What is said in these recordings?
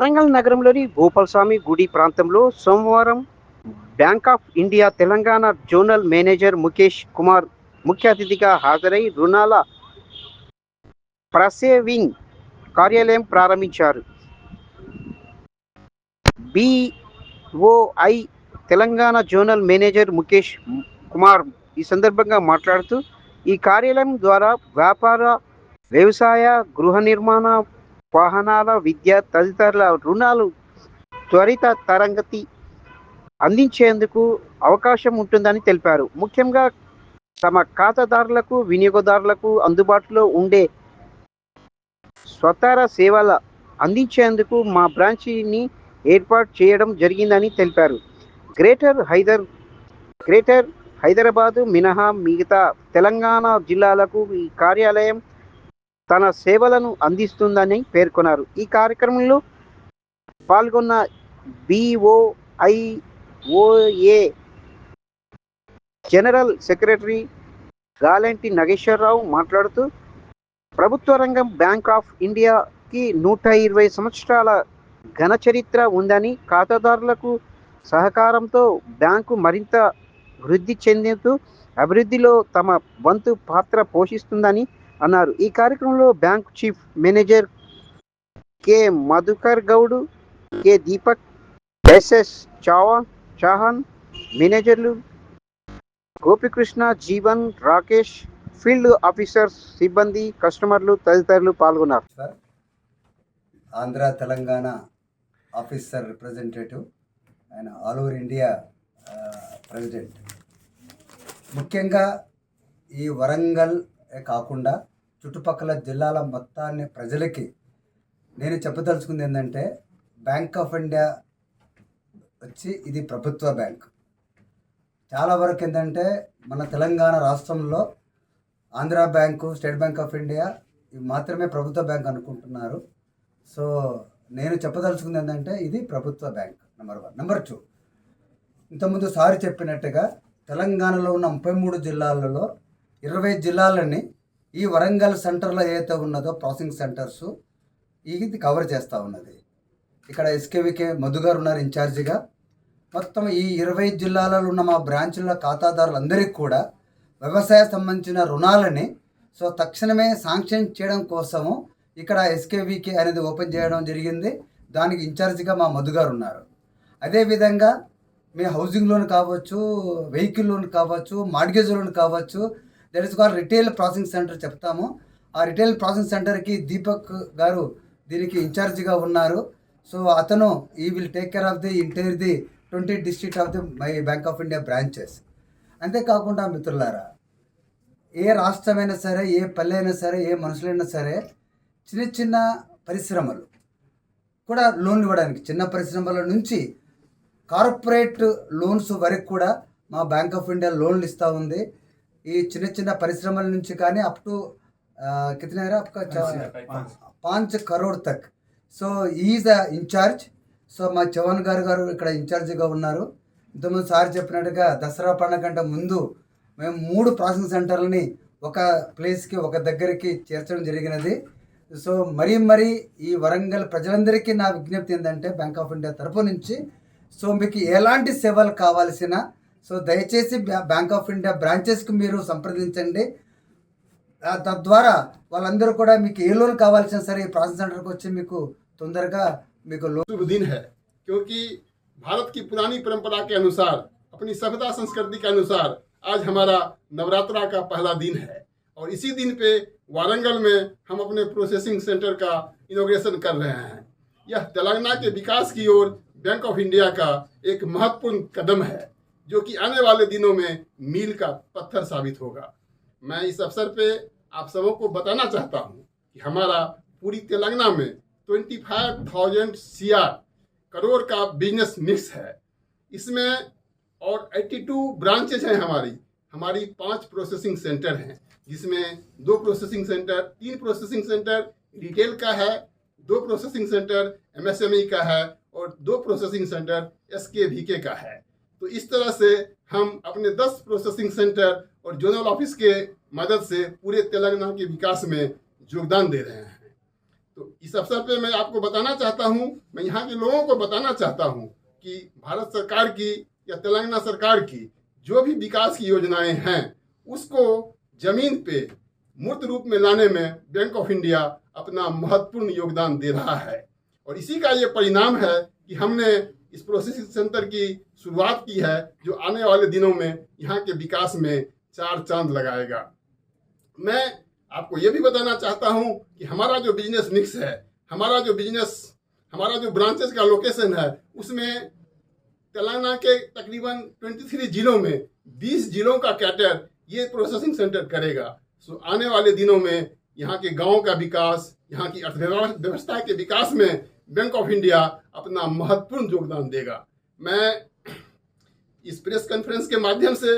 వరంగల్ నగరంలోని గోపాలస్వామి గుడి ప్రాంతంలో సోమవారం bank of India Telangana zonal manager Mukesh Kumar ముఖ్య అతిథిగా హాజరై రుణాల ప్రసేవింగ్ కార్యాలయం ప్రారంభించారు. BOI Telangana zonal manager Mukesh Kumar ఈ సందర్భంగా మాట్లాడుతూ ఈ కార్యాలయం ద్వారా వ్యాపార వ్యవసాయ గృహ నిర్మాణ వాహనాల విద్య తదితరుల రుణాలు త్వరిత తరగతి అందించేందుకు అవకాశం ఉంటుందని తెలిపారు. ముఖ్యంగా తమ ఖాతాదారులకు వినియోగదారులకు అందుబాటులో ఉండే స్వతార సేవల అందించేందుకు మా బ్రాంచిని ఏర్పాటు చేయడం జరిగిందని తెలిపారు. గ్రేటర్ హైదర్ గ్రేటర్ హైదరాబాదు మినహా మిగతా తెలంగాణ జిల్లాలకు ఈ కార్యాలయం తన సేవలను అందిస్తుందని పేర్కొన్నారు. ఈ కార్యక్రమంలో పాల్గొన్న BOIOA general secretary Galanti Nageswararao మాట్లాడుతూ ప్రభుత్వ రంగం బ్యాంక్ ఆఫ్ ఇండియాకి నూట ఇరవై సంవత్సరాల ఘన చరిత్ర ఉందని ఖాతాదారులకు సహకారంతో బ్యాంకు మరింత వృద్ధి చెందుతూ అభివృద్ధిలో తమ వంతు పాత్ర పోషిస్తుందని అన్నారు. ఈ కార్యక్రమంలో bank chief manager K. Madhukar Goud K. Deepak SS Chava Chauhan మేనేజర్లు గోపికృష్ణ జీవన్ రాకేష్ ఫీల్డ్ ఆఫీసర్స్ సిబ్బంది కస్టమర్లు తదితరులు పాల్గొన్నారు. Sir Andhra Telangana officer representative ఆయన ఆల్ ఓవర్ ఇండియా ప్రెసిడెంట్. ముఖ్యంగా ఈ వరంగల్ కాకుండా చుట్టుపక్కల జిల్లాల మొత్తాన్ని ప్రజలకి నేను చెప్పదలుచుకుంది ఏంటంటే బ్యాంక్ ఆఫ్ ఇండియా వచ్చి ఇది ప్రభుత్వ బ్యాంక్. చాలా వరకు ఏంటంటే మన తెలంగాణ రాష్ట్రంలో Andhra bank state bank of India ఇవి మాత్రమే ప్రభుత్వ బ్యాంక్ అనుకుంటున్నారు. సో నేను చెప్పదలుచుకుంది ఏంటంటే ఇది ప్రభుత్వ bank number one. Number two. ఇంతకుముందు సారి చెప్పినట్టుగా తెలంగాణలో ఉన్న ముప్పై మూడు జిల్లాలలో ఇరవై జిల్లాలని ఈ వరంగల్ సెంటర్లో ఏదైతే ఉన్నదో ప్రాసెసింగ్ సెంటర్స్ ఇది కవర్ చేస్తూ ఉన్నది. ఇక్కడ ఎస్కేవికే మధు గారు ఉన్నారు ఇన్ఛార్జిగా. మొత్తం ఈ ఇరవై జిల్లాలలో ఉన్న మా బ్రాంచుల ఖాతాదారులందరికీ కూడా వ్యవసాయ సంబంధించిన రుణాలని సో తక్షణమే శాంక్షన్ చేయడం కోసము ఇక్కడ ఎస్కేవికే అనేది ఓపెన్ చేయడం జరిగింది. దానికి ఇన్ఛార్జిగా మా మధు గారు ఉన్నారు. అదేవిధంగా మీ హౌసింగ్ లోన్ కావచ్చు వెహికల్ లోన్ కావచ్చు మార్గేజ్ లోన్ కావచ్చు that is call retail processing centre చెప్తాము. ఆ రిటైల్ ప్రాసెసింగ్ సెంటర్కి దీపక్ గారు దీనికి ఇన్ఛార్జిగా ఉన్నారు. సో అతను ఈ will take care of the entire the twenty district of the my bank of India branches అంతేకాకుండా మిత్రులారా ఏ రాష్ట్రమైనా సరే ఏ పల్లె అయినా సరే ఏ మనుషులైనా సరే చిన్న చిన్న పరిశ్రమలు కూడా లోన్లు ఇవ్వడానికి చిన్న పరిశ్రమల నుంచి కార్పొరేట్ లోన్స్ వరకు కూడా మా బ్యాంక్ ఆఫ్ ఇండియా లోన్లు ఇస్తూ ఉంది. ఈ చిన్న చిన్న పరిశ్రమల నుంచి కానీ అప్ టు పాంచ్ కరోడ్ తక్. So is a incharge. So మా చవన్ గారు గారు ఇక్కడ ఇన్ఛార్జ్గా ఉన్నారు. ఇంతకుముందు సార్ చెప్పినట్టుగా దసరా పండుగ కంటే ముందు మేము మూడు ప్రాసెసింగ్ సెంటర్లని ఒక ప్లేస్కి ఒక దగ్గరికి చేర్చడం జరిగినది. సో మరీ మరీ ఈ వరంగల్ ప్రజలందరికీ నా విజ్ఞప్తి ఏంటంటే బ్యాంక్ ఆఫ్ ఇండియా తరపు నుంచి. సో మీకు ఎలాంటి సేవలు కావాల్సిన సో దయచేసి బ్యా- బ్యాంక్ ఆఫ్ ఇండియా బ్రాంచెస్కి మీరు సంప్రదించండి ఆ, తద్వారా వాళ్ళందరూ కూడా మీకు ఏ లోన్ కావాల్సిన సరే ఈ ప్రాసెస్ సెంటర్కి వచ్చి మీకు తొందరగా మీకు లోన్ शुभ दिन है क्योंकि भारत की पुरानी परंपरा के अनुसार अपनी सभ्यता संस्कृति के अनुसार आज हमारा नवरात्रा का पहला दिन है और इसी दिन पे वारंगल में हम अपने प्रोसेसिंग सेंटर का इनोग्रेशन कर रहे हैं यह तेलंगाना के विकास की ओर बैंक ऑफ इंडिया का एक महत्वपूर्ण कदम है जो कि आने वाले दिनों में मील का पत्थर साबित होगा। मैं इस अवसर पे आप सबों को बताना चाहता हूँ कि हमारा पूरी तेलंगाना में ट्वेंटी फाइव थाउज़ेंड सी करोड़ का बिज़नेस मिक्स है। इसमें और 82 ब्रांचेज हैं हमारी। हमारी पाँच प्रोसेसिंग सेंटर हैं, जिसमें दो प्रोसेसिंग सेंटर तीन प्रोसेसिंग सेंटर रिटेल का है, दो प्रोसेसिंग सेंटर एमएसएमई का है और दो प्रोसेसिंग सेंटर एसकेवीके का है। तो इस तरह से हम अपने 10 प्रोसेसिंग सेंटर और जोनल ऑफ़िस के मदद से पूरे तेलंगाना के विकास में योगदान दे रहे हैं। तो इस अवसर पर मैं आपको बताना चाहता हूँ मैं यहाँ के लोगों को बताना चाहता हूँ कि भारत सरकार की या तेलंगाना सरकार की जो भी विकास की योजनाएँ हैं उसको ज़मीन पे मूर्त रूप में लाने में बैंक ऑफ़ इंडिया अपना महत्वपूर्ण योगदान दे रहा है। और इसी का ये परिणाम है कि हमने इस प्रोसेसिंग सेंटर की शुरुआत की है, जो आने वाले दिनों में यहाँ के विकास में चार चाँद लगाएगा। मैं आपको ये भी बताना चाहता हूँ कि हमारा जो बिज़नेस मिक्स है, हमारा जो बिज़नेस हमारा जो ब्रांचेस का लोकेशन है, उसमें तेलंगाना के तकरीबन 23 जिलों में 20 जिलों का कैटर ये प्रोसेसिंग सेंटर करेगा। सो आने वाले दिनों में यहाँ के गाँव का विकास, यहाँ की अर्थव्यवस्था के विकास में बैंक ऑफ़ इंडिया अपना महत्वपूर्ण योगदान देगा। मैं इस प्रेस कॉन्फ्रेंस के माध्यम से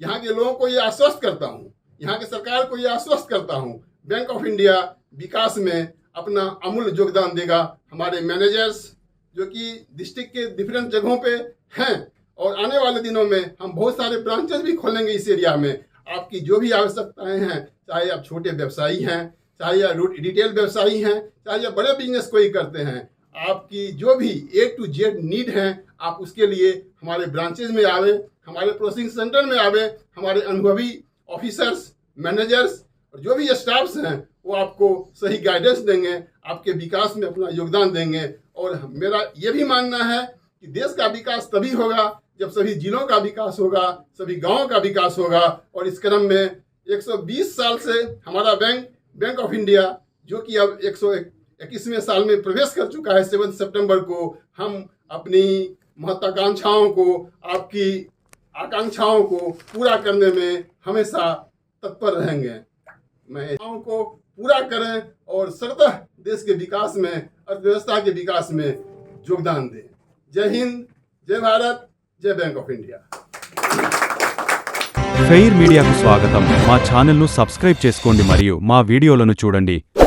यहाँ के लोगों को ये आश्वस्त करता हूँ, यहाँ की सरकार को ये आश्वस्त करता हूँ बैंक ऑफ़ इंडिया विकास में अपना अमूल्य योगदान देगा। हमारे मैनेजर्स जो कि डिस्ट्रिक्ट के डिफरेंट जगहों पे हैं, और आने वाले दिनों में हम बहुत सारे ब्रांचेस भी खोलेंगे इस एरिया में। आपकी जो भी आवश्यकताएँ हैं, चाहे आप छोटे व्यवसायी हैं, चाहे या रिटेल व्यवसायी हैं, चाहे या बड़े बिज़नेस कोई करते हैं आपकी जो भी ए टू जेड नीड है, आप उसके लिए हमारे ब्रांचेज में आवे, हमारे प्रोसेसिंग सेंटर में आवे, हमारे अनुभवी ऑफिसर्स मैनेजर्स और जो भी स्टाफ्स हैं, वो आपको सही गाइडेंस देंगे, आपके विकास में अपना योगदान देंगे। और मेरा ये भी मानना है कि देश का विकास तभी होगा जब सभी जिलों का विकास होगा, सभी गाँवों का विकास होगा। और इस क्रम में 120 साल से हमारा बैंक बैंक ऑफ़ इंडिया जो कि अब एक सौ इक्कीसवें साल में प्रवेश कर चुका है सेवन सितंबर को हम अपनी महत्वाकांक्षाओं को आपकी आकांक्षाओं को पूरा करने में हमेशा तत्पर रहेंगे मैं आकांक्षाओं को पूरा करें और सरतः देश के विकास में अर्थव्यवस्था के विकास में योगदान दें जय हिंद जय भारत जय बैंक ऑफ इंडिया ఫెయిర్ మీడియాకు స్వాగతం మా ఛానల్ను సబ్స్క్రైబ్ చేసుకోండి మరియు మా వీడియోలను చూడండి